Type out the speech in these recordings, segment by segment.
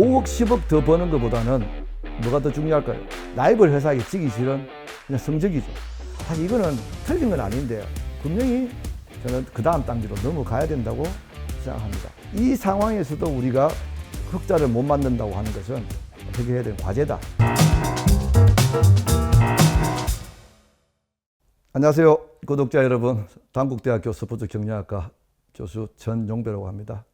5억, 10억 더 버는 것보다는 뭐가 더 중요할까요? 라이벌 회사에게 지기 싫은 그냥 성적이죠. 사실 이거는 틀린 건 아닌데 분명히 저는 그 다음 단계로 넘어가야 된다고 생각합니다. 이 상황에서도 우리가 흑자를 못 만든다고 하는 것은 해결해야 되는 과제다. 안녕하세요. 구독자 여러분. 단국대학교 스포츠 경영학과 교수 전용배라고 합니다.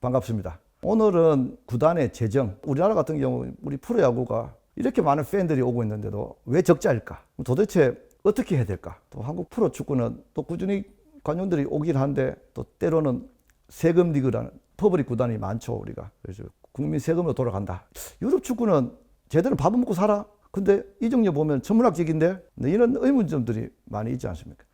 반갑습니다. 오늘은 구단의 재정, 우리나라 같은 경우 우리 프로야구가 이렇게 많은 팬들이 오고 있는데도 왜 적자일까? 도대체 어떻게 해야 될까? 또 한국 프로 축구는 또 꾸준히 관중들이 오긴 한데 또 때로는 세금 리그라는 퍼블릭 구단이 많죠 우리가 그래서 국민 세금으로 돌아간다. 유럽 축구는 제대로 밥은 먹고 살아. 근데 이정료 보면 천문학적인데 네, 이런 의문점들이 많이 있지 않습니까?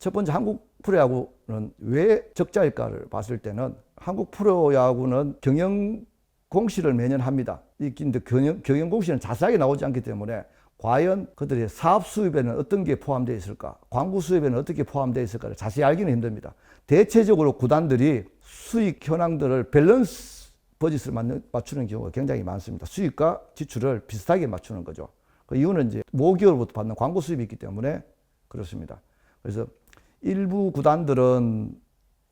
첫 번째 한국 프로야구는 왜 적자일까를 봤을 때는 한국 프로야구는 경영 공시를 매년 합니다. 이 근데 경영, 경영 공시는 자세하게 나오지 않기 때문에 과연 그들의 사업 수입에는 어떤 게 포함되어 있을까, 광고 수입에는 어떻게 포함되어 있을까를 자세히 알기는 힘듭니다. 대체적으로 구단들이 수익 현황들을 밸런스 버짓을 맞추는 경우가 굉장히 많습니다. 수익과 지출을 비슷하게 맞추는 거죠. 그 이유는 이제 모기업으로부터 받는 광고 수입이 있기 때문에 그렇습니다. 그래서 일부 구단들은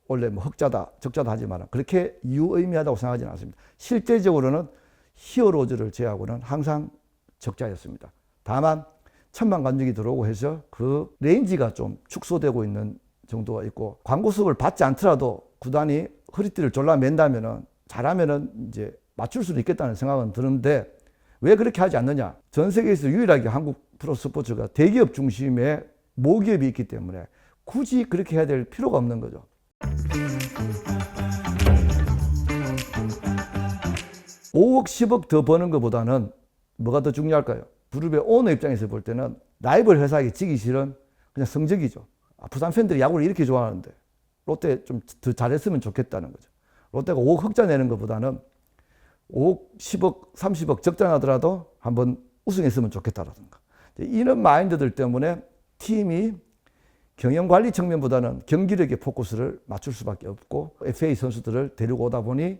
원래 뭐 흑자다, 적자다 하지만 그렇게 유의미하다고 생각하지는 않습니다. 실제적으로는 히어로즈를 제외하고는 항상 적자였습니다. 다만 천만 관중이 들어오고 해서 그 레인지가 좀 축소되고 있는 정도가 있고 광고 수입을 받지 않더라도 구단이 허리띠를 졸라맨다면은 잘하면은 이제 맞출 수도 있겠다는 생각은 드는데 왜 그렇게 하지 않느냐? 전 세계에서 유일하게 한국 프로 스포츠가 대기업 중심의 모기업이 있기 때문에 굳이 그렇게 해야 될 필요가 없는 거죠. 오억 10억 더 버는 것보다는 뭐가 더 중요할까요? 그룹의 오너 입장에서 볼 때는 라이벌 회사에게 지기 싫은 그냥 성적이죠. 아, 부산 팬들이 야구를 이렇게 좋아하는데 롯데 좀 더 잘했으면 좋겠다는 거죠. 롯데가 5억 흑자 내는 것보다는 5억, 10억, 30억 적자 나더라도 한번 우승했으면 좋겠다라든가. 이런 마인드들 때문에 팀이 경영 관리 측면보다는 경기력에 포커스를 맞출 수밖에 없고 FA 선수들을 데리고 오다 보니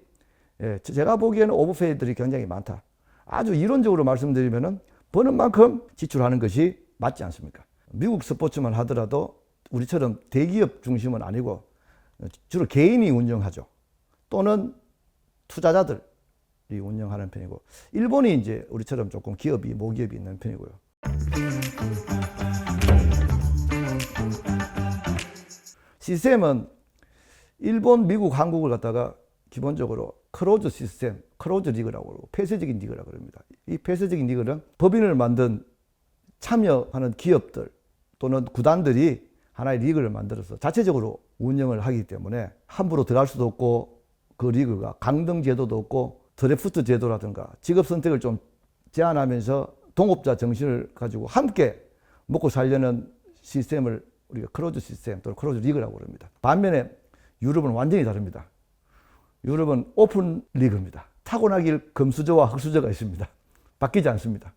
예, 제가 보기에는 오버페이들이 굉장히 많다. 아주 이론적으로 말씀드리면은 버는 만큼 지출하는 것이 맞지 않습니까? 미국 스포츠만 하더라도 우리처럼 대기업 중심은 아니고 주로 개인이 운영하죠. 또는 투자자들이 운영하는 편이고 일본이 이제 우리처럼 조금 기업이 모기업이 있는 편이고요. 시스템은 일본, 미국, 한국을 갖다가 기본적으로 크로즈 시스템, 크로즈 리그라고 그러고 폐쇄적인 리그라고 그럽니다. 이 폐쇄적인 리그는 법인을 만든 참여하는 기업들 또는 구단들이 하나의 리그를 만들어서 자체적으로 운영을 하기 때문에 함부로 들어갈 수도 없고 그 리그가 강등 제도도 없고 드래프트 제도라든가 직업 선택을 좀 제한하면서 동업자 정신을 가지고 함께 먹고 살려는 시스템을 우리가 크로즈 시스템 또는 크로즈 리그라고 그럽니다. 반면에 유럽은 완전히 다릅니다. 유럽은 오픈 리그입니다. 타고나길 금수저와 흑수저가 있습니다. 바뀌지 않습니다.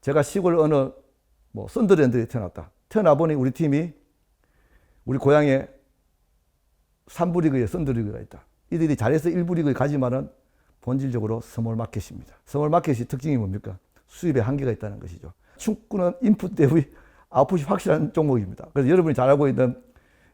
제가 시골 어느 뭐 썬더랜드에 태어났다. 태어나 보니 우리 팀이 우리 고향에 3부 리그에 썬더 리그가 있다. 이들이 잘해서 1부 리그에 가지만은 본질적으로 스몰 마켓입니다. 스몰 마켓이 특징이 뭡니까? 수입에 한계가 있다는 것이죠. 축구는 인풋 대비 아웃풋이 확실한 종목입니다. 그래서 여러분이 잘 알고 있는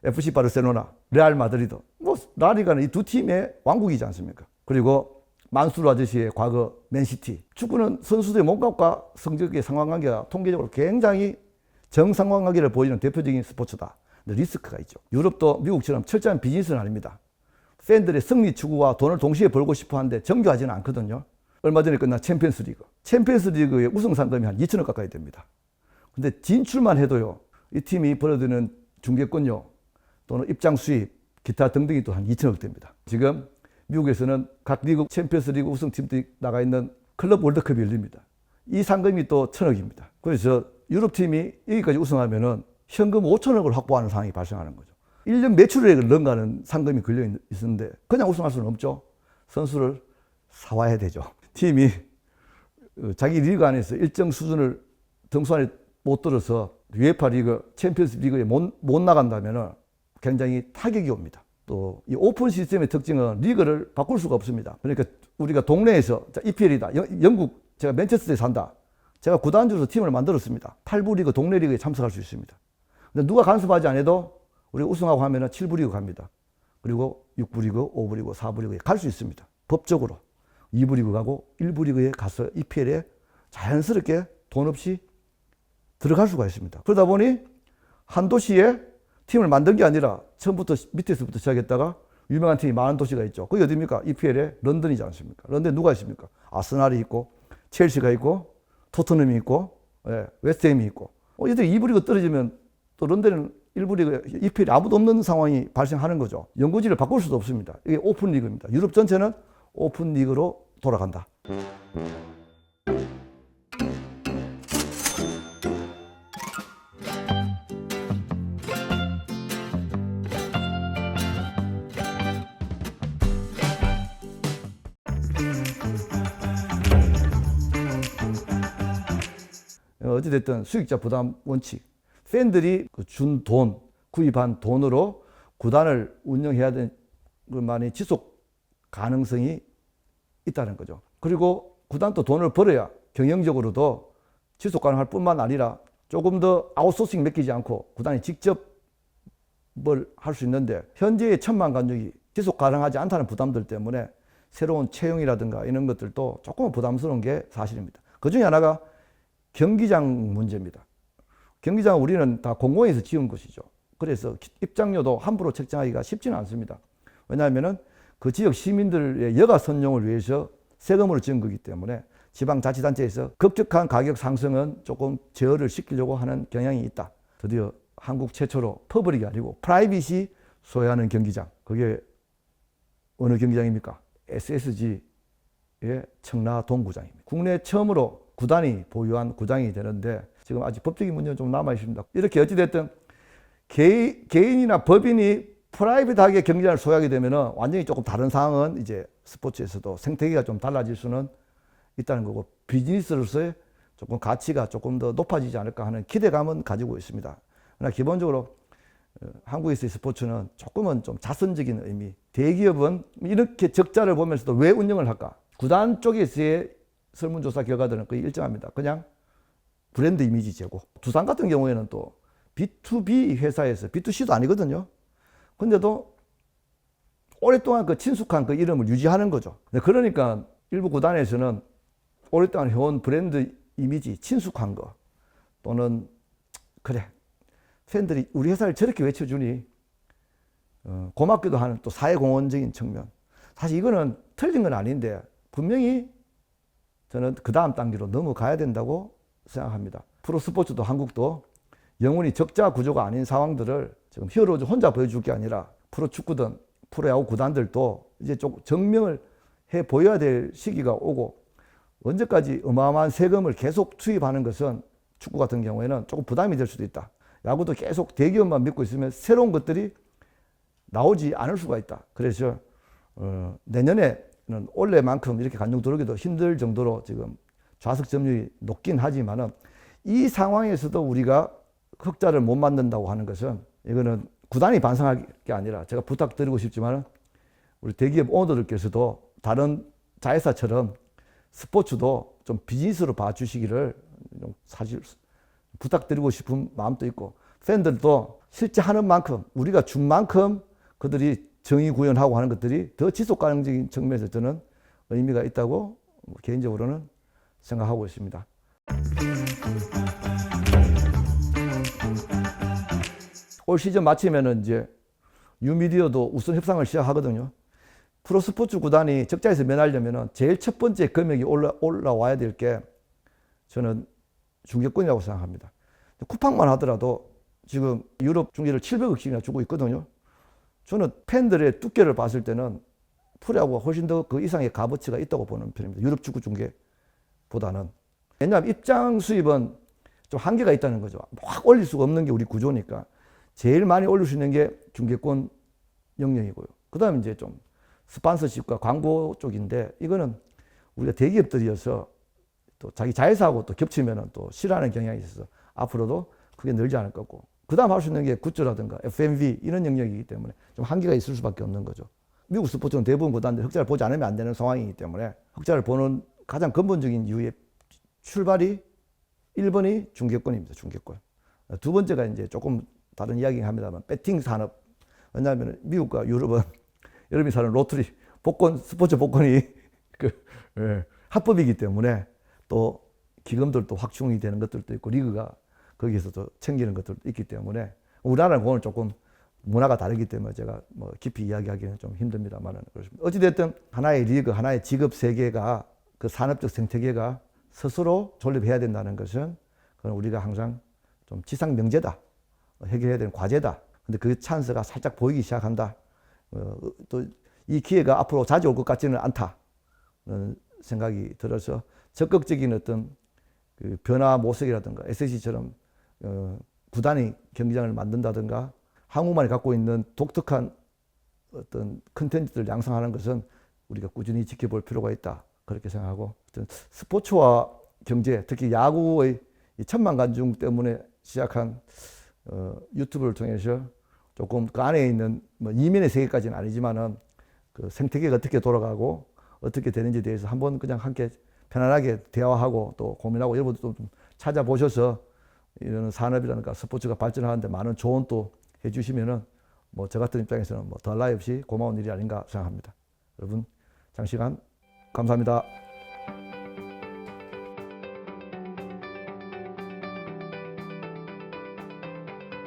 FC 바르셀로나, 레알 마드리드, 뭐 라리가는 이 두 팀의 왕국이지 않습니까? 그리고 만수르 아저씨의 과거 맨시티. 축구는 선수들의 몸값과 성적의 상관관계가 통계적으로 굉장히 정상관관계를 보이는 대표적인 스포츠다. 리스크가 있죠. 유럽도 미국처럼 철저한 비즈니스는 아닙니다. 팬들의 승리 추구와 돈을 동시에 벌고 싶어 하는데 정교하지는 않거든요. 얼마 전에 끝난 챔피언스 리그. 챔피언스 리그의 우승 상금이 한 2천억 가까이 됩니다. 근데 진출만 해도요, 이 팀이 벌어드는 중계권료 또는 입장 수입, 기타 등등이 또 한 2천억 됩니다. 지금 미국에서는 각 리그 챔피언스 리그 우승팀들이 나가 있는 클럽 월드컵이 열립니다. 이 상금이 또 천억입니다. 그래서 유럽 팀이 여기까지 우승하면은 현금 5천억을 확보하는 상황이 발생하는 거죠. 1년 매출액을 넘가는 상금이 걸려 있- 있는데 그냥 우승할 수는 없죠. 선수를 사와야 되죠. 팀이 어, 자기 리그 안에서 일정 수준을 등수 안에 못 들어서 UEFA 리그, 챔피언스 리그에 못, 못 나간다면 굉장히 타격이 옵니다. 또 이 오픈 시스템의 특징은 리그를 바꿀 수가 없습니다. 그러니까 우리가 동네에서 자, EPL이다. 영 국 제가 맨체스터에 산다. 제가 구단주로 팀을 만들었습니다. 8부 리그 동네 리그에 참석할 수 있습니다. 근데 누가 간섭하지 않아도 우리 우승하고 하면은 7부 리그 갑니다. 그리고 6부 리그, 5부 리그, 4부 리그에 갈 수 있습니다. 법적으로 2부 리그 가고 1부 리그에 가서 EPL에 자연스럽게 돈 없이 들어갈 수가 있습니다. 그러다 보니 한 도시에 팀을 만든 게 아니라 처음부터 밑에서부터 시작했다가 유명한 팀이 많은 도시가 있죠. 그게 어디입니까? EPL에 런던이지 않습니까? 런던에 누가 있습니까? 아스날이 있고 첼시가 있고 토트넘이 있고 예, 웨스트햄이 있고 어, 이들이 2부 리그 떨어지면 또 런던은 1부 리그 EPL이 아무도 없는 상황이 발생하는 거죠. 연구지를 바꿀 수도 없습니다. 이게 오픈 리그입니다. 유럽 전체는 오픈 리그로 돌아간다. 어, 어찌됐든 수익자 부담 원칙. 팬들이 그준 돈, 구입한 돈으로 구단을 운영해야 되는 것만이 지속 가능성이 있다는 거죠. 그리고 구단도 돈을 벌어야 경영적으로도 지속 가능할 뿐만 아니라 조금 더 아웃소싱 맡기지 않고 구단이 직접 뭘 할 수 있는데 현재의 천만 관중이 지속 가능하지 않다는 부담들 때문에 새로운 채용이라든가 이런 것들도 조금 부담스러운 게 사실입니다. 그 중에 하나가 경기장 문제입니다. 경기장 우리는 다 공공에서 지은 것이죠. 그래서 입장료도 함부로 책정하기가 쉽지는 않습니다. 왜냐하면은 그 지역 시민들의 여가 선용을 위해서 세금으로 지은 거기 때문에 지방자치단체에서 급격한 가격 상승은 조금 제어를 시키려고 하는 경향이 있다. 드디어 한국 최초로 퍼블릭이 아니고 프라이빗이 소유하는 경기장. 그게 어느 경기장입니까? SSG의 청라 동구장입니다. 국내 처음으로 구단이 보유한 구장이 되는데 지금 아직 법적인 문제는 좀 남아 있습니다. 이렇게 어찌됐든 개인, 개인이나 법인이 프라이빗하게 경기장을 소유하게 되면은 완전히 조금 다른 상황은 이제 스포츠에서도 생태계가 좀 달라질 수는 있다는 거고 비즈니스로서의 조금 가치가 조금 더 높아지지 않을까 하는 기대감은 가지고 있습니다. 그러나 기본적으로 어, 한국에서의 스포츠는 조금은 좀 자선적인 의미. 대기업은 이렇게 적자를 보면서도 왜 운영을 할까? 구단 쪽에서의 설문조사 결과들은 거의 일정합니다. 그냥 브랜드 이미지 제고. 두산 같은 경우에는 또 B2B 회사에서 B2C도 아니거든요. 근데도 오랫동안 그 친숙한 그 이름을 유지하는 거죠. 네, 그러니까 일부 구단에서는 오랫동안 해온 브랜드 이미지 친숙한 거 또는 그래 팬들이 우리 회사를 저렇게 외쳐주니 어, 고맙기도 하는 또 사회공헌적인 측면 사실 이거는 틀린 건 아닌데 분명히 저는 그 다음 단계로 넘어가야 된다고 생각합니다. 프로 스포츠도 한국도 영원히 적자 구조가 아닌 상황들을 지금 히어로즈 혼자 보여줄 게 아니라 프로 축구든 프로야구 구단들도 이제 좀 증명을 해 보여야 될 시기가 오고 언제까지 어마어마한 세금을 계속 투입하는 것은 축구 같은 경우에는 조금 부담이 될 수도 있다. 야구도 계속 대기업만 믿고 있으면 새로운 것들이 나오지 않을 수가 있다. 그래서 어, 내년에 는 올해만큼 이렇게 간중 들어오기도 힘들 정도로 지금 좌석 점유율이 높긴 하지만은 이 상황에서도 우리가 흑자를 못 만든다고 하는 것은 이거는 구단이 반성할 게 아니라 제가 부탁드리고 싶지만은 우리 대기업 오너들께서도 다른 자회사처럼 스포츠도 좀 비즈니스로 봐주시기를 좀 사실 부탁드리고 싶은 마음도 있고 팬들도 실제 하는 만큼 우리가 준 만큼 그들이 정의 구현하고 하는 것들이 더 지속 가능적인 측면에서 저는 의미가 있다고 개인적으로는 생각하고 있습니다. 올 시즌 마치면은 이제 유미디어도 우선 협상을 시작하거든요. 프로스포츠 구단이 적자에서 면하려면은 제일 첫 번째 금액이 올라, 올라와야 될 게 저는 중계권이라고 생각합니다. 쿠팡만 하더라도 지금 유럽 중계를 700억씩이나 주고 있거든요. 저는 팬들의 두께를 봤을 때는 프로야구가 훨씬 더 그 이상의 값어치가 있다고 보는 편입니다. 유럽 축구 중계보다는. 왜냐하면 입장 수입은 좀 한계가 있다는 거죠. 확 올릴 수가 없는 게 우리 구조니까. 제일 많이 올릴 수 있는 게 중계권 영역이고요. 그 다음에 이제 좀 스폰서십과 광고 쪽인데 이거는 우리가 대기업들이어서 또 자기 자회사하고 또 겹치면은 또 싫어하는 경향이 있어서 앞으로도 크게 늘지 않을 거고 그 다음 할 수 있는 게 굿즈라든가 FMV 이런 영역이기 때문에 좀 한계가 있을 수밖에 없는 거죠. 미국 스포츠는 대부분 구단들 흑자를 보지 않으면 안 되는 상황이기 때문에 흑자를 보는 가장 근본적인 이유의 출발이 1번이 중개권입니다. 중개권. 두 번째가 이제 조금 다른 이야기긴 합니다만 배팅 산업. 왜냐하면 미국과 유럽은 여러분이 사는 로터리 복권 스포츠 복권이 그 예, 합법이기 때문에 또 기금들도 확충이 되는 것들도 있고 리그가 거기에서도 챙기는 것들도 있기 때문에 우리나라는 그거는 조금 문화가 다르기 때문에 제가 뭐 깊이 이야기하기는 좀 힘듭니다만은 그렇습니다. 어찌됐든 하나의 리그, 하나의 직업 세계가 그 산업적 생태계가 스스로 존립해야 된다는 것은 그건 우리가 항상 좀 지상 명제다. 해결해야 되는 과제다. 근데 그 찬스가 살짝 보이기 시작한다. 어, 또이 기회가 앞으로 자주 올 것 같지는 않다. 는 생각이 들어서 적극적인 어떤 그 변화 모색이라든가 SC처럼 어, 구단이 경기장을 만든다든가 한국만이 갖고 있는 독특한 어떤 컨텐츠를 양성하는 것은 우리가 꾸준히 지켜볼 필요가 있다. 그렇게 생각하고 스포츠와 경제, 특히 야구의 이 천만 관중 때문에 시작한 어, 유튜브를 통해서 조금 그 안에 있는 뭐 이면의 세계까지는 아니지만은 그 생태계가 어떻게 돌아가고 어떻게 되는지에 대해서 한번 그냥 함께 편안하게 대화하고 또 고민하고 여러분도 좀 찾아보셔서 이런 산업이라든가 스포츠가 발전하는데 많은 조언 또 해주시면은 뭐 저 같은 입장에서는 뭐 더할 나위 없이 고마운 일이 아닌가 생각합니다. 여러분 장시간 감사합니다.